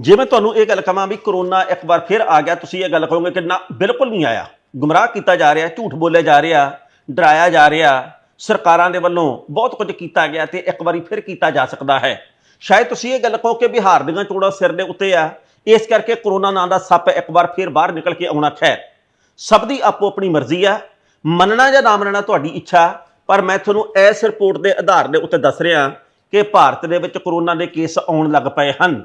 ਜੇ ਮੈਂ ਤੁਹਾਨੂੰ ਇਹ ਗੱਲ ਕਹਾਂ ਵੀ ਕਰੋਨਾ ਇੱਕ ਵਾਰ ਫਿਰ ਆ ਗਿਆ, ਤੁਸੀਂ ਇਹ ਗੱਲ ਕਹੋਗੇ ਕਿ ਨਾ, ਬਿਲਕੁਲ ਨਹੀਂ ਆਇਆ। ਗੁੰਮਰਾਹ ਕੀਤਾ ਜਾ ਰਿਹਾ, ਝੂਠ ਬੋਲਿਆ ਜਾ ਰਿਹਾ, ਡਰਾਇਆ ਜਾ ਰਿਹਾ, ਸਰਕਾਰਾਂ ਦੇ ਵੱਲੋਂ ਬਹੁਤ ਕੁਝ ਕੀਤਾ ਗਿਆ ਤੇ ਇੱਕ ਵਾਰੀ ਫਿਰ ਕੀਤਾ ਜਾ ਸਕਦਾ ਹੈ। ਸ਼ਾਇਦ ਤੁਸੀਂ ਇਹ ਗੱਲ ਕਹੋ ਕਿ ਬਿਹਾਰ ਦੀਆਂ ਚੋੜਾਂ ਸਿਰ ਦੇ ਉੱਤੇ ਆ, ਇਸ ਕਰਕੇ ਕਰੋਨਾ ਨਾਂ ਦਾ ਸੱਪ ਇੱਕ ਵਾਰ ਫਿਰ ਬਾਹਰ ਨਿਕਲ ਕੇ ਆਉਣਾ ਖੈਰ। ਸਭ ਦੀ ਆਪੋ ਆਪਣੀ ਮਰਜ਼ੀ ਆ, ਮੰਨਣਾ ਜਾਂ ਨਾ ਮੰਨਣਾ ਤੁਹਾਡੀ ਇੱਛਾ, ਪਰ ਮੈਂ ਤੁਹਾਨੂੰ ਇਸ ਰਿਪੋਰਟ ਦੇ ਆਧਾਰ ਦੇ ਉੱਤੇ ਦੱਸ ਰਿਹਾ ਕਿ ਭਾਰਤ ਦੇ ਵਿੱਚ ਕਰੋਨਾ ਦੇ ਕੇਸ ਆਉਣ ਲੱਗ ਪਏ ਹਨ।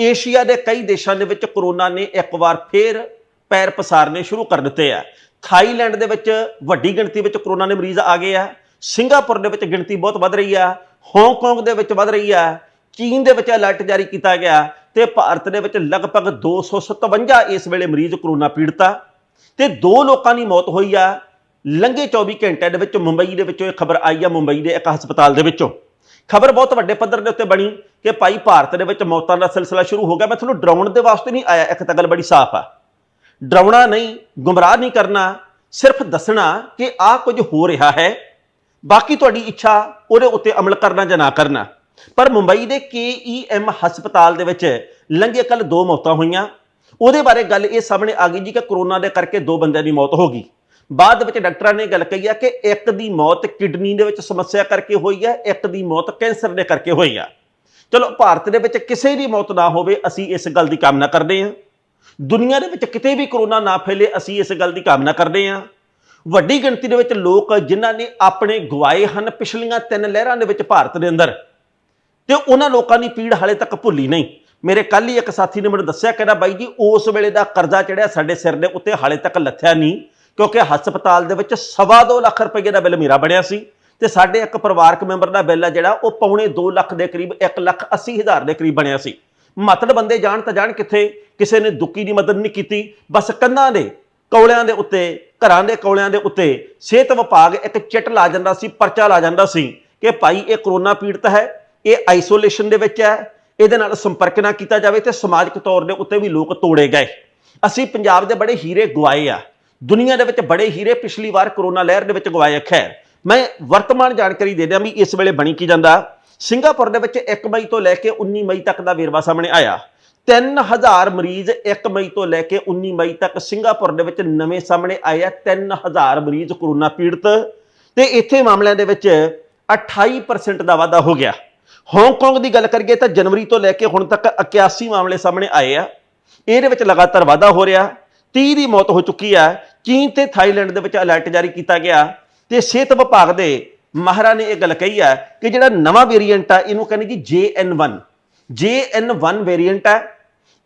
ਏਸ਼ੀਆ ਦੇ ਕਈ ਦੇਸ਼ਾਂ ਦੇ ਵਿੱਚ ਕਰੋਨਾ ਨੇ ਇੱਕ ਵਾਰ ਫੇਰ ਪੈਰ ਪਸਾਰਨੇ ਸ਼ੁਰੂ ਕਰ ਦਿੱਤੇ ਆ। ਥਾਈਲੈਂਡ ਦੇ ਵਿੱਚ ਵੱਡੀ ਗਿਣਤੀ ਵਿੱਚ ਕਰੋਨਾ ਦੇ ਮਰੀਜ਼ ਆ ਗਏ ਆ। ਸਿੰਗਾਪੁਰ ਦੇ ਵਿੱਚ ਗਿਣਤੀ ਬਹੁਤ ਵੱਧ ਰਹੀ ਆ। ਹਾਂਗਕਾਂਗ ਦੇ ਵਿੱਚ ਵੱਧ ਰਹੀ ਆ। ਚੀਨ ਦੇ ਵਿੱਚ ਅਲਰਟ ਜਾਰੀ ਕੀਤਾ ਗਿਆ ਤੇ ਭਾਰਤ ਦੇ ਵਿੱਚ ਲਗਭਗ 257 ਇਸ ਵੇਲੇ ਮਰੀਜ਼ ਕਰੋਨਾ ਪੀੜਤ ਆ। ਤੇ ਦੋ ਲੋਕਾਂ ਦੀ ਮੌਤ ਹੋਈ ਆ। ਲੰਘੇ 24 ਘੰਟਿਆਂ ਦੇ ਵਿੱਚ ਮੁੰਬਈ ਦੇ ਵਿੱਚੋਂ ਇਹ ਖਬਰ ਆਈ ਆ ਮੁੰਬਈ ਦੇ ਇੱਕ ਹਸਪਤਾਲ ਦੇ ਵਿੱਚੋਂ। ਖਬਰ ਬਹੁਤ ਵੱਡੇ ਪੱਧਰ ਦੇ ਉੱਤੇ ਬਣੀ ਕਿ ਭਾਈ ਭਾਰਤ ਦੇ ਵਿੱਚ ਮੌਤਾਂ ਦਾ ਸਿਲਸਿਲਾ ਸ਼ੁਰੂ ਹੋ ਗਿਆ। ਮੈਂ ਤੁਹਾਨੂੰ ਡਰਾਉਣ ਦੇ ਵਾਸਤੇ ਨਹੀਂ ਆਇਆ, ਇੱਕ ਤਾਂ ਗੱਲ ਬੜੀ ਸਾਫ਼ ਆ। ਡਰਾਉਣਾ ਨਹੀਂ, ਗੁੰਮਰਾਹ ਨਹੀਂ ਕਰਨਾ, ਸਿਰਫ ਦੱਸਣਾ ਕਿ ਆਹ ਕੁਝ ਹੋ ਰਿਹਾ ਹੈ। ਬਾਕੀ ਤੁਹਾਡੀ ਇੱਛਾ, ਉਹਦੇ ਉੱਤੇ ਅਮਲ ਕਰਨਾ ਜਾਂ ਨਾ ਕਰਨਾ। ਪਰ ਮੁੰਬਈ ਦੇ ਕੇਈਐਮ ਹਸਪਤਾਲ ਦੇ ਵਿੱਚ ਲੰਘੇ ਕੱਲ ਦੋ ਮੌਤਾਂ ਹੋਈਆਂ। ਉਹਦੇ ਬਾਰੇ ਗੱਲ ਇਹ ਸਾਹਮਣੇ ਆ ਗਈ ਜੀ ਕਿ ਕਰੋਨਾ ਦੇ ਕਰਕੇ ਦੋ ਬੰਦਿਆਂ ਦੀ ਮੌਤ ਹੋ ਗਈ। ਬਾਅਦ ਵਿੱਚ ਡਾਕਟਰਾਂ ਨੇ ਗੱਲ ਕਹੀ ਆ ਕਿ ਇੱਕ ਦੀ ਮੌਤ ਕਿਡਨੀ ਦੇ ਵਿੱਚ ਸਮੱਸਿਆ ਕਰਕੇ ਹੋਈ ਹੈ ਇੱਕ ਦੀ ਮੌਤ ਕੈਂਸਰ ਦੇ ਕਰਕੇ ਹੋਈ ਆ। ਚਲੋ, ਭਾਰਤ ਦੇ ਵਿੱਚ ਕਿਸੇ ਦੀ ਮੌਤ ਨਾ ਹੋਵੇ, ਅਸੀਂ ਇਸ ਗੱਲ ਦੀ ਕਾਮਨਾ ਕਰਦੇ ਹਾਂ। ਦੁਨੀਆ ਦੇ ਵਿੱਚ ਕਿਤੇ ਵੀ ਕਰੋਨਾ ਨਾ ਫੈਲੇ, ਅਸੀਂ ਇਸ ਗੱਲ ਦੀ ਕਾਮਨਾ ਕਰਦੇ ਹਾਂ। ਵੱਡੀ ਗਿਣਤੀ ਦੇ ਵਿੱਚ ਲੋਕ ਜਿਨ੍ਹਾਂ ਨੇ ਆਪਣੇ ਗਵਾਏ ਹਨ, ਪਿਛਲੀਆਂ ਤਿੰਨ ਲਹਿਰਾਂ ਦੇ ਵਿੱਚ ਭਾਰਤ ਦੇ ਅੰਦਰ। ਤੇ ਉਹਨਾਂ ਲੋਕਾਂ ਦੀ ਪੀੜ ਹਾਲੇ ਤੱਕ ਭੁੱਲੀ ਨਹੀਂ। ਮੇਰੇ ਕੱਲ ਹੀ ਇੱਕ ਸਾਥੀ ਨੇ ਮੈਨੂੰ ਦੱਸਿਆ, ਕਹਿੰਦਾ ਬਾਈ ਜੀ, ਉਸ ਵੇਲੇ ਦਾ ਕਰਜ਼ਾ ਚੜਿਆ ਸਾਡੇ ਸਿਰ ਦੇ ਉੱਤੇ, ਹਾਲੇ ਤੱਕ ਲੱਥਿਆ ਨਹੀਂ। ਕਿਉਂਕਿ ਹਸਪਤਾਲ ਦੇ ਵਿੱਚ ਸਵਾ ਦੋ ਲੱਖ ਰੁਪਏ ਦਾ ਬਿੱਲ ਮੇਰਾ ਬਣਿਆ ਸੀ ਤੇ ਸਾਡੇ ਇੱਕ ਪਰਿਵਾਰਕ ਮੈਂਬਰ ਦਾ ਬਿੱਲ ਆ ਜਿਹੜਾ, ਉਹ ਪੌਣੇ 2 ਲੱਖ ਦੇ ਕਰੀਬ 1 ਲੱਖ 80 ਹਜ਼ਾਰ ਦੇ ਕਰੀਬ ਬਣਿਆ ਸੀ। ਮਤਲਬ ਬੰਦੇ ਜਾਣ ਤਾਂ ਜਾਣ ਕਿੱਥੇ, ਕਿਸੇ ਨੇ ਦੁੱਕੀ ਦੀ ਮਦਦ ਨਹੀਂ ਕੀਤੀ। ਬਸ ਕੰਨਾਂ ਦੇ, ਕੌਲਿਆਂ ਦੇ ਉੱਤੇ, ਘਰਾਂ ਦੇ ਕੌਲਿਆਂ ਦੇ ਉੱਤੇ ਸਿਹਤ ਵਿਭਾਗ ਇੱਕ ਚਿੱਟ ਲਾ ਜਾਂਦਾ ਸੀ, ਪਰਚਾ ਲਾ ਜਾਂਦਾ ਸੀ ਕਿ ਭਾਈ ਇਹ ਕਰੋਨਾ ਪੀੜਤ ਹੈ, ਇਹ ਆਈਸੋਲੇਸ਼ਨ ਦੇ ਵਿੱਚ ਹੈ, ਇਹਦੇ ਨਾਲ ਸੰਪਰਕ ਨਾ ਕੀਤਾ ਜਾਵੇ ਤੇ ਸਮਾਜਿਕ ਤੌਰ ਦੇ ਉੱਤੇ ਵੀ ਲੋਕ ਤੋੜੇ ਗਏ। ਅਸੀਂ ਪੰਜਾਬ ਦੇ ਬੜੇ ਹੀਰੇ ਗਵਾਏ ਆ। ਦੁਨੀਆ ਦੇ ਵਿੱਚ ਬੜੇ ਹੀਰੇ ਪਿਛਲੀ ਵਾਰ ਕਰੋਨਾ ਲਹਿਰ ਦੇ ਵਿੱਚ ਗਵਾਏ ਖੈਰ, ਮੈਂ ਵਰਤਮਾਨ ਜਾਣਕਾਰੀ ਦੇ ਦਿਆਂ ਵੀ ਇਸ ਵੇਲੇ ਬਣੀ ਕੀ ਜਾਂਦਾ। ਸਿੰਗਾਪੁਰ ਦੇ ਵਿੱਚ 1 ਮਈ ਤੋਂ ਲੈ ਕੇ 19 ਮਈ ਤੱਕ ਦਾ ਵੇਰਵਾ ਸਾਹਮਣੇ ਆਇਆ। 3000 ਮਰੀਜ਼ 1 ਮਈ ਤੋਂ ਲੈ ਕੇ 19 ਮਈ ਤੱਕ ਸਿੰਗਾਪੁਰ ਦੇ ਵਿੱਚ ਨਵੇਂ ਸਾਹਮਣੇ ਆਏ ਆ। 3000 ਮਰੀਜ਼ ਕਰੋਨਾ ਪੀੜਤ। ਤੇ ਇੱਥੇ ਮਾਮਲਿਆਂ ਦੇ ਵਿੱਚ 28% ਦਾ ਵਾਧਾ ਹੋ ਗਿਆ। ਹਾਂਗਕਾਂਗ ਦੀ ਗੱਲ ਕਰੀਏ ਤਾਂ ਜਨਵਰੀ ਤੋਂ ਲੈ ਕੇ ਹੁਣ ਤੱਕ 81 ਮਾਮਲੇ ਸਾਹਮਣੇ ਆਏ ਆ। ਇਹਦੇ ਵਿੱਚ ਲਗਾਤਾਰ ਵਾਧਾ ਹੋ ਰਿਹਾ। 30 ਦੀ ਮੌਤ ਹੋ ਚੁੱਕੀ ਹੈ। ਚੀਨ ਤੇ ਥਾਈਲੈਂਡ ਦੇ ਵਿੱਚ ਅਲਰਟ ਜਾਰੀ ਕੀਤਾ ਗਿਆ। ਤੇ ਸਿਹਤ ਵਿਭਾਗ ਦੇ ਮਾਹਰਾਂ ਨੇ ਇਹ ਗੱਲ ਕਹੀ ਹੈ ਕਿ ਜਿਹੜਾ ਨਵਾਂ ਵੇਰੀਐਂਟ ਆ, ਇਹਨੂੰ ਕਹਿੰਦੇ ਜੀ JN1 JN1 ਵੇਰੀਐਂਟ ਹੈ।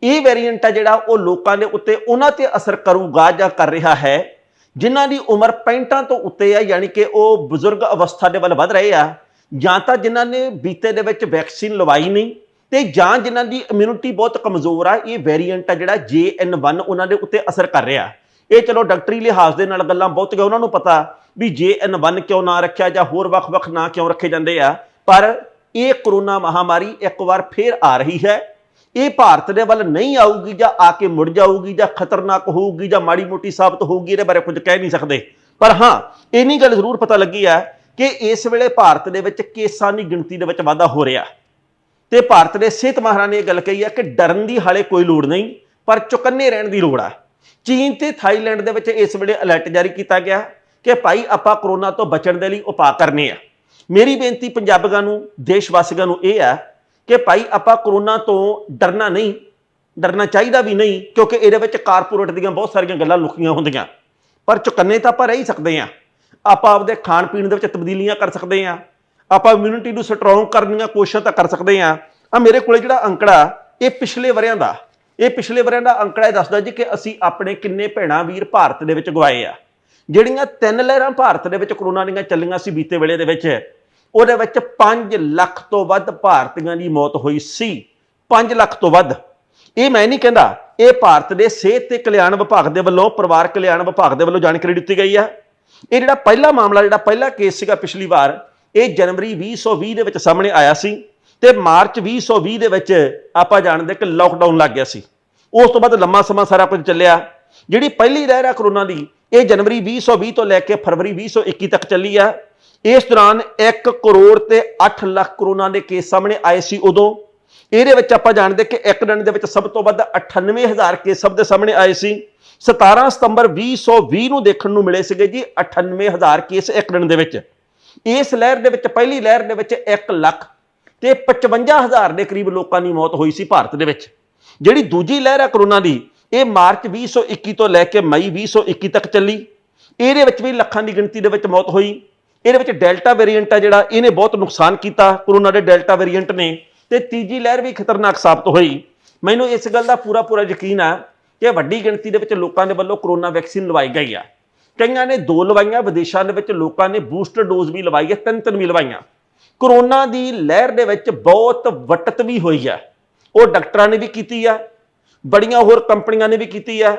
ਇਹ ਵੇਰੀਐਂਟ ਹੈ ਜਿਹੜਾ ਉਹ ਲੋਕਾਂ ਦੇ ਉੱਤੇ ਉਹਨਾਂ ਤੇ ਅਸਰ ਕਰੂਗਾ ਜਾਂ ਕਰ ਰਿਹਾ ਹੈ, ਜਿਨ੍ਹਾਂ ਦੀ ਉਮਰ 65 ਤੋਂ ਉੱਤੇ ਆ ਯਾਨੀ ਕਿ ਉਹ ਬਜ਼ੁਰਗ ਅਵਸਥਾ ਦੇ ਵੱਲ ਵੱਧ ਰਹੇ ਆ, ਜਾਂ ਤਾਂ ਜਿਨ੍ਹਾਂ ਨੇ ਬੀਤੇ ਦੇ ਵਿੱਚ ਵੈਕਸੀਨ ਲਵਾਈ ਨਹੀਂ ਤੇ ਜਾਂ ਜਿਨ੍ਹਾਂ ਦੀ ਇਮਿਊਨਿਟੀ ਬਹੁਤ ਕਮਜ਼ੋਰ ਆ, ਇਹ ਵੇਰੀਐਂਟ ਆ ਜਿਹੜਾ JN1 ਉਹਨਾਂ ਦੇ ਉੱਤੇ ਅਸਰ ਕਰ ਰਿਹਾ। ਇਹ ਚਲੋ ਡਾਕਟਰੀ ਲਿਹਾਜ਼ ਦੇ ਨਾਲ ਗੱਲਾਂ ਬਹੁਤ ਗਿਆ ਉਹਨਾਂ ਨੂੰ ਪਤਾ ਵੀ JN1 ਕਿਉਂ ਨਾ ਰੱਖਿਆ ਜਾਂ ਹੋਰ ਵੱਖ-ਵੱਖ ਨਾਂ ਕਿਉਂ ਰੱਖੇ ਜਾਂਦੇ ਆ। ਪਰ ਇਹ ਕਰੋਨਾ ਮਹਾਮਾਰੀ ਇੱਕ ਵਾਰ ਫੇਰ ਆ ਰਹੀ ਹੈ। ਇਹ ਭਾਰਤ ਦੇ ਵੱਲ ਨਹੀਂ ਆਊਗੀ ਜਾਂ ਆ ਕੇ ਮੁੜ ਜਾਊਗੀ ਜਾਂ ਖਤਰਨਾਕ ਹੋਊਗੀ ਜਾਂ ਮਾੜੀ ਮੋਟੀ ਸਾਬਤ ਹੋਊਗੀ, ਇਹਦੇ ਬਾਰੇ ਕੁਝ ਕਹਿ ਨਹੀਂ ਸਕਦੇ। ਪਰ ਹਾਂ, ਇੰਨੀ ਗੱਲ ਜ਼ਰੂਰ ਪਤਾ ਲੱਗੀ ਆ ਕਿ ਇਸ ਵੇਲੇ ਭਾਰਤ ਦੇ ਵਿੱਚ ਕੇਸਾਂ ਦੀ ਗਿਣਤੀ ਦੇ ਵਿੱਚ ਵਾਧਾ ਹੋ ਰਿਹਾ। ਤੇ ਭਾਰਤ ਦੇ ਸਿਹਤ ਮਾਹਰਾਂ ਨੇ ਇਹ ਗੱਲ ਕਹੀ ਹੈ ਕਿ ਡਰਨ ਦੀ ਹਾਲੇ ਕੋਈ ਲੋੜ ਨਹੀਂ, ਪਰ ਚੁਕੰਨੇ ਰਹਿਣ ਦੀ ਲੋੜ ਆ। ਚੀਨ ਤੇ ਥਾਈਲੈਂਡ ਦੇ ਵਿੱਚ ਇਸ ਵੇਲੇ ਅਲਰਟ ਜਾਰੀ ਕੀਤਾ ਗਿਆ ਕਿ ਭਾਈ ਆਪਾਂ ਕਰੋਨਾ ਤੋਂ ਬਚਣ ਦੇ ਲਈ ਉਪਾਅ ਕਰਨੇ ਆ। ਮੇਰੀ ਬੇਨਤੀ ਪੰਜਾਬੀਆਂ ਨੂੰ ਦੇਸ਼ ਵਾਸੀਆਂ ਨੂੰ ਇਹ ਹੈ ਕਿ ਭਾਈ ਆਪਾਂ ਕਰੋਨਾ ਤੋਂ ਡਰਨਾ ਨਹੀਂ, ਡਰਨਾ ਚਾਹੀਦਾ ਵੀ ਨਹੀਂ, ਕਿਉਂਕਿ ਇਹਦੇ ਵਿੱਚ ਕਾਰਪੋਰੇਟ ਦੀਆਂ ਬਹੁਤ ਸਾਰੀਆਂ ਗੱਲਾਂ ਲੁਕੀਆਂ ਹੁੰਦੀਆਂ। ਪਰ ਚੁਕੰਨੇ ਤਾਂ ਆਪਾਂ ਰਹਿ ਹੀ ਸਕਦੇ ਆ। ਆਪਾਂ ਆਪਦੇ ਖਾਣ ਪੀਣ ਦੇ ਵਿੱਚ ਤਬਦੀਲੀਆਂ ਕਰ ਸਕਦੇ ਆ। ਆਪਾਂ ਇਮਿਊਨਿਟੀ ਨੂੰ ਸਟਰੋਂਗ ਕਰਨ ਦੀਆਂ ਕੋਸ਼ਿਸ਼ਾਂ ਤਾਂ ਕਰ ਸਕਦੇ ਆ ਆ ਮੇਰੇ ਕੋਲੇ ਜਿਹੜਾ ਅੰਕੜਾ, ਇਹ ਪਿਛਲੇ ਵਰਿਆਂ ਦਾ, ਇਹ ਪਿਛਲੇ ਵਰਿਆਂ ਦਾ ਅੰਕੜਾ ਇਹ ਦੱਸਦਾ ਜੀ ਕਿ ਅਸੀਂ ਆਪਣੇ ਕਿੰਨੇ ਭੈਣਾ ਵੀਰ ਭਾਰਤ ਦੇ ਵਿੱਚ ਗਵਾਏ ਆ। ਜਿਹੜੀਆਂ ਤਿੰਨ ਲਹਿਰਾਂ ਭਾਰਤ ਦੇ ਵਿੱਚ ਕਰੋਨਾ ਦੀਆਂ ਚੱਲੀਆਂ ਸੀ ਬੀਤੇ ਵੇਲੇ ਦੇ ਵਿੱਚ, ਉਹਦੇ ਵਿੱਚ 5 ਲੱਖ ਤੋਂ ਵੱਧ ਭਾਰਤੀਆਂ ਦੀ ਮੌਤ ਹੋਈ ਸੀ। 5 ਲੱਖ ਤੋਂ ਵੱਧ। ਇਹ ਮੈਂ ਨਹੀਂ ਕਹਿੰਦਾ, ਇਹ ਭਾਰਤ ਦੇ ਸਿਹਤ ਤੇ ਕਲਿਆਣ ਵਿਭਾਗ ਦੇ ਵੱਲੋਂ, ਪਰਿਵਾਰ ਕਲਿਆਣ ਵਿਭਾਗ ਦੇ ਵੱਲੋਂ ਜਾਣਕਾਰੀ ਦਿੱਤੀ ਗਈ ਆ। ਇਹ ਜਿਹੜਾ ਪਹਿਲਾ ਮਾਮਲਾ, ਜਿਹੜਾ ਪਹਿਲਾ ਕੇਸ ਸੀਗਾ ਪਿਛਲੀ ਵਾਰ ਇਹ ਜਨਵਰੀ 2020 ਦੇ ਵਿੱਚ ਸਾਹਮਣੇ ਆਇਆ ਸੀ ਤੇ ਮਾਰਚ 2020 ਦੇ ਵਿੱਚ ਆਪਾਂ ਜਾਣਦੇ ਕਿ ਲਾਕਡਾਊਨ ਲੱਗ ਗਿਆ ਸੀ। ਉਸ ਤੋਂ ਬਾਅਦ ਲੰਮਾ ਸਮਾਂ ਸਾਰਾ ਕੁਝ ਚੱਲਿਆ। ਜਿਹੜੀ ਪਹਿਲੀ ਲਹਿਰ ਆ ਕਰੋਨਾ ਦੀ, ਇਹ ਜਨਵਰੀ 2020 ਤੋਂ ਲੈ ਕੇ ਫਰਵਰੀ 2021 ਤੱਕ ਚੱਲੀ ਆ। ਇਸ ਦੌਰਾਨ 1 ਕਰੋੜ ਤੇ 8 ਲੱਖ ਕਰੋਨਾ ਦੇ ਕੇਸ ਸਾਹਮਣੇ ਆਏ ਸੀ ਉਦੋਂ। ਇਹਦੇ ਵਿੱਚ ਆਪਾਂ ਜਾਣਦੇ ਕਿ ਇੱਕ ਦਿਨ ਦੇ ਵਿੱਚ ਸਭ ਤੋਂ ਵੱਧ 98000 ਕੇਸ ਸਭ ਦੇ ਸਾਹਮਣੇ ਆਏ ਸੀ। 17 ਸਤੰਬਰ 2020 ਨੂੰ ਦੇਖਣ ਨੂੰ ਮਿਲੇ ਸੀਗੇ ਜੀ 98000 ਕੇਸ ਇੱਕ ਦਿਨ ਦੇ ਵਿੱਚ। ਇਸ ਲਹਿਰ ਦੇ ਵਿੱਚ, ਪਹਿਲੀ ਲਹਿਰ ਦੇ ਵਿੱਚ 1 ਲੱਖ ਤੇ 55000 ਦੇ ਕਰੀਬ ਲੋਕਾਂ ਦੀ ਮੌਤ ਹੋਈ ਸੀ ਭਾਰਤ ਦੇ ਵਿੱਚ। ਜਿਹੜੀ ਦੂਜੀ ਲਹਿਰ ਹੈ ਕਰੋਨਾ ਦੀ, ਇਹ ਮਾਰਚ 2021 ਤੋਂ ਲੈ ਕੇ ਮਈ 2021 ਤੱਕ ਚੱਲੀ। ਇਹਦੇ ਵਿੱਚ ਵੀ ਲੱਖਾਂ ਦੀ ਗਿਣਤੀ ਦੇ ਵਿੱਚ ਮੌਤ ਹੋਈ। ਇਹਦੇ ਵਿੱਚ ਡੈਲਟਾ ਵੇਰੀਐਂਟ ਆ ਜਿਹੜਾ, ਇਹਨੇ ਬਹੁਤ ਨੁਕਸਾਨ ਕੀਤਾ, ਕਰੋਨਾ ਦੇ ਡੈਲਟਾ ਵੇਰੀਐਂਟ ਨੇ। ਤੇ ਤੀਜੀ ਲਹਿਰ ਵੀ ਖਤਰਨਾਕ ਸਾਬਤ ਹੋਈ। ਮੈਨੂੰ ਇਸ ਗੱਲ ਦਾ ਪੂਰਾ ਪੂਰਾ ਯਕੀਨ ਆ ਕਿ ਵੱਡੀ ਗਿਣਤੀ ਦੇ ਵਿੱਚ ਲੋਕਾਂ ਦੇ ਵੱਲੋਂ ਕਰੋਨਾ ਵੈਕਸੀਨ ਲਵਾਈ ਗਈ ਆ। ਕਈਆਂ ਨੇ ਦੋ ਲਵਾਈਆਂ, ਵਿਦੇਸ਼ਾਂ ਦੇ ਵਿੱਚ ਲੋਕਾਂ ਨੇ ਬੂਸਟਰ ਡੋਜ਼ ਵੀ ਲਵਾਈ ਹੈ, ਤਿੰਨ ਤਿੰਨ ਵੀ ਲਵਾਈਆਂ। ਕਰੋਨਾ ਦੀ ਲਹਿਰ ਦੇ ਵਿੱਚ ਬਹੁਤ ਵਟਤ ਵੀ ਹੋਈ ਹੈ। ਉਹ ਡਾਕਟਰਾਂ ਨੇ ਵੀ ਕੀਤੀ ਹੈ, ਬੜੀਆਂ ਹੋਰ ਕੰਪਨੀਆਂ ਨੇ ਵੀ ਕੀਤੀ ਹੈ।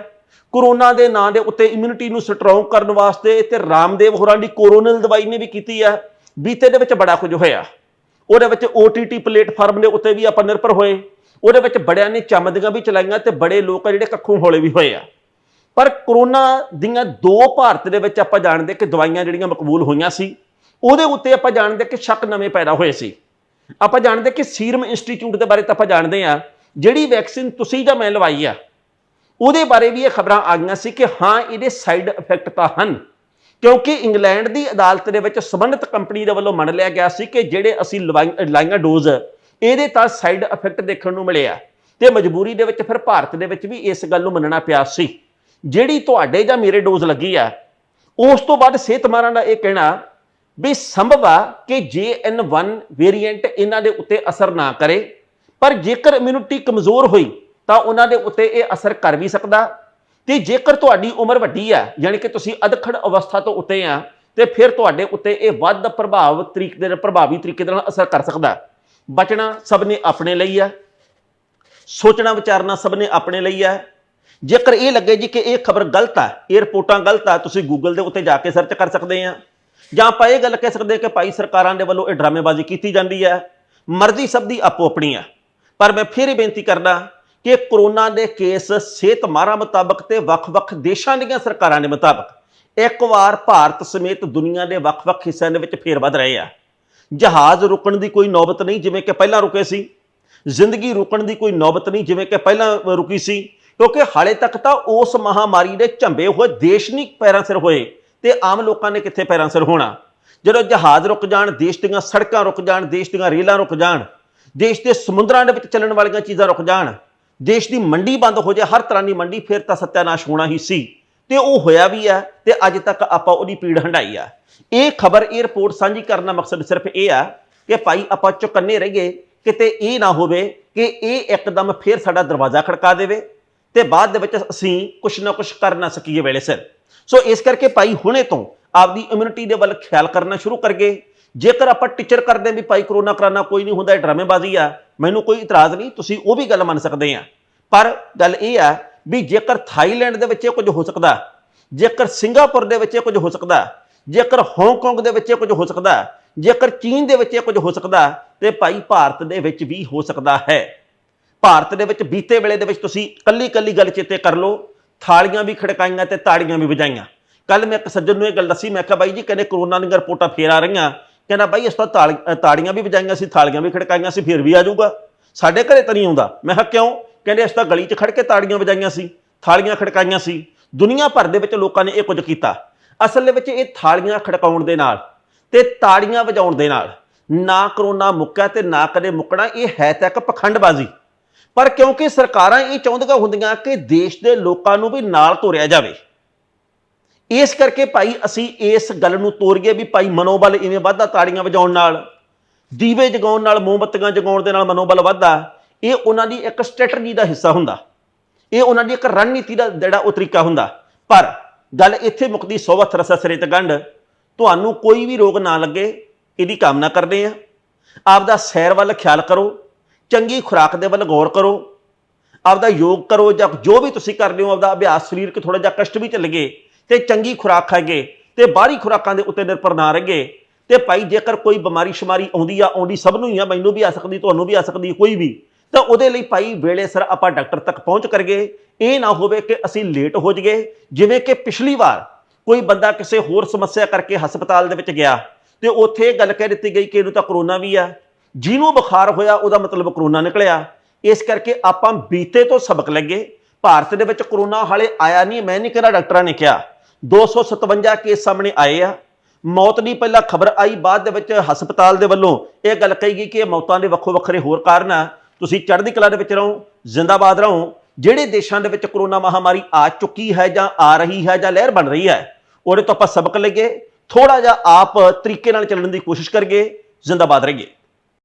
ਕਰੋਨਾ ਦੇ ਨਾਂ ਦੇ ਉੱਤੇ ਇਮਿਊਨਿਟੀ ਨੂੰ ਸਟਰੋਂਗ ਕਰਨ ਵਾਸਤੇ ਤੇ ਰਾਮਦੇਵ ਹੋਰਾਂ ਦੀ ਕੋਰੋਨਲ ਦਵਾਈ ਨੇ ਵੀ ਕੀਤੀ ਹੈ। ਬੀਤੇ ਦੇ ਵਿੱਚ ਬੜਾ ਕੁਝ ਹੋਇਆ। ਉਹਦੇ ਵਿੱਚ OTT ਪਲੇਟਫਾਰਮ ਦੇ ਉੱਤੇ ਵੀ ਆਪਾਂ ਨਿਰਭਰ ਹੋਏ। ਉਹਦੇ ਵਿੱਚ ਬੜਿਆਂ ਨੇ ਚਮਦੀਆਂ ਵੀ ਚਲਾਈਆਂ ਤੇ ਬੜੇ ਲੋਕ ਆ ਜਿਹੜੇ ਕੱਖੋਂ ਹੌਲੇ ਵੀ ਹੋਏ ਆ। ਪਰ ਕਰੋਨਾ ਦੀਆਂ ਦੋ ਭਾਰਤ ਦੇ ਵਿੱਚ ਆਪਾਂ ਜਾਣਦੇ ਕਿ ਦਵਾਈਆਂ ਜਿਹੜੀਆਂ ਮਕਬੂਲ ਹੋਈਆਂ ਸੀ, ਉਹਦੇ ਉੱਤੇ ਆਪਾਂ ਜਾਣਦੇ ਕਿ ਸ਼ੱਕ ਨਵੇਂ ਪੈਦਾ ਹੋਏ ਸੀ। ਆਪਾਂ ਜਾਣਦੇ ਕਿ ਸੀਰਮ ਇੰਸਟੀਚਿਊਟ ਦੇ ਬਾਰੇ ਤਾਂ ਆਪਾਂ ਜਾਣਦੇ ਆ ਜਿਹੜੀ ਵੈਕਸੀਨ ਤੁਸੀਂ ਜਾਂ ਮੈਂ ਲਵਾਈ ਆ, ਉਹਦੇ ਬਾਰੇ ਵੀ ਇਹ ਖਬਰਾਂ ਆ ਗਈਆਂ ਸੀ ਕਿ ਹਾਂ, ਇਹਦੇ ਸਾਈਡ ਇਫੈਕਟ ਤਾਂ ਹਨ, ਕਿਉਂਕਿ ਇੰਗਲੈਂਡ ਦੀ ਅਦਾਲਤ ਦੇ ਵਿੱਚ ਸੰਬੰਧਿਤ ਕੰਪਨੀ ਦੇ ਵੱਲੋਂ ਮੰਨ ਲਿਆ ਗਿਆ ਸੀ ਕਿ ਜਿਹੜੇ ਅਸੀਂ ਲਵਾਈ- ਲਾਈਆਂ ਡੋਜ਼, ਇਹਦੇ ਤਾਂ ਸਾਈਡ ਇਫੈਕਟ ਦੇਖਣ ਨੂੰ ਮਿਲੇ ਆ। ਤੇ ਮਜਬੂਰੀ ਦੇ ਵਿੱਚ ਫਿਰ ਭਾਰਤ ਦੇ ਵਿੱਚ ਵੀ ਇਸ ਗੱਲ ਨੂੰ ਮੰਨਣਾ ਪਿਆ ਸੀ। ਜਿਹੜੀ ਤੁਹਾਡੇ ਜਾਂ ਮੇਰੇ ਡੋਜ਼ ਲੱਗੀ ਆ, ਉਸ ਤੋਂ ਬਾਅਦ ਸਿਹਤਮਾਰਾਂ ਦਾ ਇਹ ਕਹਿਣਾ ਵੀ ਸੰਭਵ ਆ ਕਿ JN1 ਵੇਰੀਐਂਟ ਇਹਨਾਂ ਦੇ ਉੱਤੇ ਅਸਰ ਨਾ ਕਰੇ, ਪਰ ਜੇਕਰ ਇਮਿਊਨਿਟੀ ਕਮਜ਼ੋਰ ਹੋਈ ਤਾਂ ਉਹਨਾਂ ਦੇ ਉੱਤੇ ਇਹ ਅਸਰ ਕਰ ਵੀ ਸਕਦਾ। ਤੇ ਜੇਕਰ ਤੁਹਾਡੀ ਉਮਰ ਵੱਡੀ ਆ, ਯਾਨੀ ਕਿ ਤੁਸੀਂ ਅਧਖੜ ਅਵਸਥਾ ਤੋਂ ਉੱਤੇ ਆ, ਤੇ ਫਿਰ ਤੁਹਾਡੇ ਉੱਤੇ ਇਹ ਵੱਧ ਪ੍ਰਭਾਵ ਤਰੀਕੇ ਦੇ ਨਾਲ, ਪ੍ਰਭਾਵੀ ਤਰੀਕੇ ਦੇ ਨਾਲ ਅਸਰ ਕਰ ਸਕਦਾ। ਬਚਣਾ ਸਭ ਨੇ ਆਪਣੇ ਲਈ ਆ, ਸੋਚਣਾ ਵਿਚਾਰਨਾ ਸਭ ਨੇ ਆਪਣੇ ਲਈ ਆ ਜੇਕਰ ਇਹ ਲੱਗੇ ਜੀ ਕਿ ਇਹ ਖਬਰ ਗਲਤ ਆ ਇਹ ਰਿਪੋਰਟਾਂ ਗਲਤ ਆ, ਤੁਸੀਂ ਗੂਗਲ ਦੇ ਉੱਤੇ ਜਾ ਕੇ ਸਰਚ ਕਰ ਸਕਦੇ ਆ। ਜਾਂ ਆਪਾਂ ਇਹ ਗੱਲ ਕਹਿ ਸਕਦੇ ਹਾਂ ਕਿ ਭਾਈ ਸਰਕਾਰਾਂ ਦੇ ਵੱਲੋਂ ਇਹ ਡਰਾਮੇਬਾਜ਼ੀ ਕੀਤੀ ਜਾਂਦੀ ਹੈ ਮਰਜ਼ੀ ਸਭ ਦੀ ਆਪੋ ਆਪਣੀ ਆ। ਪਰ ਮੈਂ ਫਿਰ ਇਹ ਬੇਨਤੀ ਕਰਦਾ ਕਿ ਕਰੋਨਾ ਦੇ ਕੇਸ ਸਿਹਤ ਮਾਹਰਾਂ ਮੁਤਾਬਕ ਤੇ ਵੱਖ-ਵੱਖ ਦੇਸ਼ਾਂ ਦੀਆਂ ਸਰਕਾਰਾਂ ਦੇ ਮੁਤਾਬਕ ਇੱਕ ਵਾਰ ਭਾਰਤ ਸਮੇਤ ਦੁਨੀਆ ਦੇ ਵੱਖ-ਵੱਖ ਹਿੱਸਿਆਂ ਦੇ ਵਿੱਚ ਫੇਰ ਵੱਧ ਰਹੇ ਆ। ਜਹਾਜ਼ ਰੁਕਣ ਦੀ ਕੋਈ ਨੌਬਤ ਨਹੀਂ ਜਿਵੇਂ ਕਿ ਪਹਿਲਾਂ ਰੁਕੇ ਸੀ। ਜ਼ਿੰਦਗੀ ਰੁਕਣ ਦੀ ਕੋਈ ਨੌਬਤ ਨਹੀਂ ਜਿਵੇਂ ਕਿ ਪਹਿਲਾਂ ਰੁਕੀ ਸੀ। ਕਿਉਂਕਿ ਹਾਲੇ ਤੱਕ ਤਾਂ ਉਸ ਮਹਾਮਾਰੀ ਦੇ ਝੰਬੇ ਹੋਏ ਦੇਸ਼ ਨਹੀਂ ਪੈਰਾਂ ਸਿਰ ਹੋਏ ਤੇ ਆਮ ਲੋਕਾਂ ਨੇ ਕਿੱਥੇ ਪੈਰਾਂ ਸਿਰ ਹੋਣਾ? ਜਦੋਂ ਜਹਾਜ਼ ਰੁਕ ਜਾਣ, ਦੇਸ਼ ਦੀਆਂ ਸੜਕਾਂ ਰੁਕ ਜਾਣ, ਦੇਸ਼ ਦੀਆਂ ਰੇਲਾਂ ਰੁਕ ਜਾਣ, ਦੇਸ਼ ਦੇ ਸਮੁੰਦਰਾਂ ਦੇ ਵਿੱਚ ਚੱਲਣ ਵਾਲੀਆਂ ਚੀਜ਼ਾਂ ਰੁਕ ਜਾਣ, ਦੇਸ਼ ਦੀ ਮੰਡੀ ਬੰਦ ਹੋ ਜਾਏ, ਹਰ ਤਰ੍ਹਾਂ ਦੀ ਮੰਡੀ ਫਿਰ ਤਾਂ ਸਤਿਆਨਾਸ਼ ਹੋਣਾ ਹੀ ਸੀ। ਤੇ ਉਹ ਹੋਇਆ ਵੀ ਆ ਤੇ ਅੱਜ ਤੱਕ ਆਪਾਂ ਉਹਦੀ ਪੀੜ ਹੰਡਾਈ ਆ। ਇਹ ਖਬਰ ਇਹ ਰਿਪੋਰਟ ਸਾਂਝੀ ਕਰਨ ਦਾ ਮਕਸਦ ਸਿਰਫ ਇਹ ਆ ਕਿ ਭਾਈ ਆਪਾਂ ਚੁਕੰਨੇ ਰਹੀਏ, ਕਿਤੇ ਇਹ ਨਾ ਹੋਵੇ ਕਿ ਇਹ ਇੱਕਦਮ ਫਿਰ ਸਾਡਾ ਦਰਵਾਜ਼ਾ ਖੜਕਾ ਦੇਵੇ। ਤੇ ਬਾਅਦ ਦੇ ਵਿੱਚ ਅਸੀਂ ਕੁਛ ਨਾ ਕੁਛ ਕਰ ਨਾ ਸਕੀਏ ਵੇਲੇ ਸਿਰ। ਸੋ ਇਸ ਕਰਕੇ ਭਾਈ ਹੁਣੇ ਤੋਂ ਆਪਦੀ ਇਮਿਊਨਿਟੀ ਦੇ ਵੱਲ ਖਿਆਲ ਕਰਨਾ ਸ਼ੁਰੂ ਕਰਗੇ ਜੇਕਰ ਆਪਾਂ ਟੀਚਰ ਕਰਦੇ ਹਾਂ ਵੀ ਭਾਈ ਕਰੋਨਾ ਕਰਾਨਾ ਕੋਈ ਨਹੀਂ ਹੁੰਦਾ, ਇਹ ਡਰਾਮੇਬਾਜ਼ੀ ਆ, ਮੈਨੂੰ ਕੋਈ ਇਤਰਾਜ਼ ਨਹੀਂ, ਤੁਸੀਂ ਉਹ ਵੀ ਗੱਲ ਮੰਨ ਸਕਦੇ ਆ ਪਰ ਗੱਲ ਇਹ ਆ ਵੀ ਜੇਕਰ ਥਾਈਲੈਂਡ ਦੇ ਵਿੱਚ ਇਹ ਕੁਝ ਹੋ ਸਕਦਾ, ਜੇਕਰ ਸਿੰਗਾਪੁਰ ਦੇ ਵਿੱਚ ਇਹ ਕੁਝ ਹੋ ਸਕਦਾ, ਜੇਕਰ ਹਾਂਗਕਾਂਗ ਦੇ ਵਿੱਚ ਇਹ ਕੁਝ ਹੋ ਸਕਦਾ, ਜੇਕਰ ਚੀਨ ਦੇ ਵਿੱਚ ਇਹ ਕੁਝ ਹੋ ਸਕਦਾ, ਤੇ ਭਾਈ ਭਾਰਤ ਦੇ ਵਿੱਚ ਵੀ ਹੋ ਸਕਦਾ ਹੈ। ਭਾਰਤ ਦੇ ਵਿੱਚ ਬੀਤੇ ਵੇਲੇ ਦੇ ਵਿੱਚ ਤੁਸੀਂ ਕੱਲੀ ਕੱਲੀ ਗੱਲ ਚੇਤੇ ਕਰ ਲਓ। ਥਾਲੀਆਂ ਵੀ ਖੜਕਾਈਆਂ ਤੇ ਤਾੜੀਆਂ ਵੀ ਵਜਾਈਆਂ। ਕੱਲ ਮੈਂ ਇੱਕ ਸੱਜਣ ਨੂੰ ਇਹ ਗੱਲ ਦੱਸੀ, ਮੈਂ ਕਿਹਾ ਬਾਈ ਜੀ, ਕਹਿੰਦੇ ਕਰੋਨਾ ਦੀਆਂ ਰਿਪੋਰਟਾਂ ਫੇਰ ਆ ਰਹੀਆਂ। ਕਹਿੰਦਾ ਬਾਈ ਇਸ ਤੋਂ ਤਾਲੀ- ਤਾੜੀਆਂ ਵੀ ਵਜਾਈਆਂ ਸੀ, ਥਾਲੀਆਂ ਵੀ ਖੜਕਾਈਆਂ ਸੀ, ਫਿਰ ਵੀ ਆ ਜਾਊਗਾ। ਸਾਡੇ ਘਰੇ ਤਾਂ ਨਹੀਂ ਆਉਂਦਾ। ਮੈਂ ਕਿਹਾ ਕਿਉਂ? ਕਹਿੰਦੇ ਇਸ ਤਾਂ ਗਲੀ 'ਚ ਖੜ ਕੇ ਤਾੜੀਆਂ ਵਜਾਈਆਂ ਸੀ, ਥਾਲੀਆਂ ਖੜਕਾਈਆਂ ਸੀ। ਦੁਨੀਆ ਭਰ ਦੇ ਵਿੱਚ ਲੋਕਾਂ ਨੇ ਇਹ ਕੁਝ ਕੀਤਾ। ਅਸਲ ਦੇ ਵਿੱਚ ਇਹ ਥਾਲੀਆਂ ਖੜਕਾਉਣ ਦੇ ਨਾਲ ਤੇ ਤਾੜੀਆਂ ਵਜਾਉਣ ਦੇ ਨਾਲ ਨਾ ਕਰੋਨਾ ਮੁੱਕਿਆ ਤੇ ਨਾ ਕਦੇ ਮੁੱਕਣਾ, ਇਹ ਹੈ ਤਾਂ ਇੱਕ ਪਖੰਡਬਾਜ਼ੀ। ਪਰ ਕਿਉਂਕਿ ਸਰਕਾਰਾਂ ਇਹ ਚਾਹੁੰਦੀਆਂ ਹੁੰਦੀਆਂ ਕਿ ਦੇਸ਼ ਦੇ ਲੋਕਾਂ ਨੂੰ ਵੀ ਨਾਲ ਤੋਰਿਆ ਜਾਵੇ। ਇਸ ਕਰਕੇ ਭਾਈ ਅਸੀਂ ਇਸ ਗੱਲ ਨੂੰ ਤੋਰੀਏ ਵੀ ਭਾਈ ਮਨੋਬਲ ਇਵੇਂ ਵੱਧਦਾ ਤਾੜੀਆਂ ਵਜਾਉਣ ਨਾਲ, ਦੀਵੇ ਜਗਾਉਣ ਨਾਲ, ਮੋਮਬੱਤੀਆਂ ਜਗਾਉਣ ਦੇ ਨਾਲ ਮਨੋਬਲ ਵੱਧਦਾ, ਇਹ ਉਹਨਾਂ ਦੀ ਇੱਕ ਸਟ੍ਰੈਟਜੀ ਦਾ ਹਿੱਸਾ ਹੁੰਦਾ। ਇਹ ਉਹਨਾਂ ਦੀ ਇੱਕ ਰਣਨੀਤੀ ਦਾ ਜਿਹੜਾ ਉਹ ਤਰੀਕਾ ਹੁੰਦਾ। ਪਰ ਗੱਲ ਇੱਥੇ ਮੁੱਕਦੀ ਸੋਵਤ ਰਸਾ ਸਿਰੇ ਤੇ ਗੰਢ, ਤੁਹਾਨੂੰ ਕੋਈ ਵੀ ਰੋਗ ਨਾ ਲੱਗੇ, ਇਹਦੀ ਕਾਮਨਾ ਕਰਦੇ ਆ ਆਪਦਾ ਸੈਰ ਵੱਲ ਖਿਆਲ ਕਰੋ। ਚੰਗੀ ਖੁਰਾਕ ਦੇ ਵੱਲ ਗੌਰ ਕਰੋ, ਆਪਦਾ ਯੋਗ ਕਰੋ ਜਾਂ ਜੋ ਵੀ ਤੁਸੀਂ ਕਰਦੇ ਹੋ, ਆਪਦਾ ਅਭਿਆਸ ਸਰੀਰਕ ਥੋੜਾ ਜਿਹਾ ਕਸ਼ਟ ਵੀ ਚੱਲ ਗਏ ਤੇ ਚੰਗੀ ਖੁਰਾਕ ਖਾਗੇ ਤੇ ਬਾਹਰੀ ਖੁਰਾਕਾਂ ਦੇ ਉੱਤੇ ਨਿਰਭਰ ਨਾ ਰਹਗੇ ਤੇ ਭਾਈ ਜੇਕਰ ਕੋਈ ਬਿਮਾਰੀ ਸ਼ਮਾਰੀ ਆਉਂਦੀ ਆ, ਆਉਂਦੀ ਸਭ ਨੂੰ ਹੀ ਆ, ਮੈਨੂੰ ਵੀ ਆ ਸਕਦੀ, ਤੁਹਾਨੂੰ ਵੀ ਆ ਸਕਦੀ, ਕੋਈ ਵੀ, ਤਾਂ ਉਹਦੇ ਲਈ ਭਾਈ ਵੇਲੇ ਸਿਰ ਆਪਾਂ ਡਾਕਟਰ ਤੱਕ ਪਹੁੰਚ ਕਰਗੇ ਇਹ ਨਾ ਹੋਵੇ ਕਿ ਅਸੀਂ ਲੇਟ ਹੋ ਜਾਈਏ, ਜਿਵੇਂ ਕਿ ਪਿਛਲੀ ਵਾਰ ਕੋਈ ਬੰਦਾ ਕਿਸੇ ਹੋਰ ਸਮੱਸਿਆ ਕਰਕੇ ਹਸਪਤਾਲ ਦੇ ਵਿੱਚ ਗਿਆ, ਤੇ ਉੱਥੇ ਇਹ ਗੱਲ ਕਹਿ ਦਿੱਤੀ ਗਈ ਕਿ ਇਹਨੂੰ ਤਾਂ ਕਰੋਨਾ ਵੀ ਆ ਜਿਹਨੂੰ ਬੁਖਾਰ ਹੋਇਆ, ਉਹਦਾ ਮਤਲਬ ਕਰੋਨਾ ਨਿਕਲਿਆ। ਇਸ ਕਰਕੇ ਆਪਾਂ ਬੀਤੇ ਤੋਂ ਸਬਕ ਲੱਗੇ। ਭਾਰਤ ਦੇ ਵਿੱਚ ਕਰੋਨਾ ਹਾਲੇ ਆਇਆ ਨਹੀਂ, ਮੈਂ ਨਹੀਂ ਕਹਿੰਦਾ ਡਾਕਟਰਾਂ ਨੇ ਕਿਹਾ। 257 ਕੇਸ ਸਾਹਮਣੇ ਆਏ ਆ। ਮੌਤ ਦੀ ਪਹਿਲਾਂ ਖਬਰ ਆਈ, ਬਾਅਦ ਦੇ ਵਿੱਚ ਹਸਪਤਾਲ ਦੇ ਵੱਲੋਂ ਇਹ ਗੱਲ ਕਹੀ ਗਈ ਕਿ ਇਹ ਮੌਤਾਂ ਦੇ ਵੱਖੋ ਵੱਖਰੇ ਹੋਰ ਕਾਰਨ ਆ। ਤੁਸੀਂ ਚੜ੍ਹਦੀ ਕਲਾ ਦੇ ਵਿੱਚ ਰਹੋ, ਜ਼ਿੰਦਾਬਾਦ ਰਹੋ। ਜਿਹੜੇ ਦੇਸ਼ਾਂ ਦੇ ਵਿੱਚ ਕਰੋਨਾ ਮਹਾਮਾਰੀ ਆ ਚੁੱਕੀ ਹੈ ਜਾਂ ਆ ਰਹੀ ਹੈ ਜਾਂ ਲਹਿਰ ਬਣ ਰਹੀ ਹੈ, ਉਹਦੇ ਤੋਂ ਆਪਾਂ ਸਬਕ ਲਈਏ ਥੋੜਾ ਜਿਹਾ ਆਪ ਤਰੀਕੇ ਨਾਲ ਚੱਲਣ ਦੀ ਕੋਸ਼ਿਸ਼ ਕਰੀਏ, ਜ਼ਿੰਦਾਬਾਦ ਰਹੀਏ।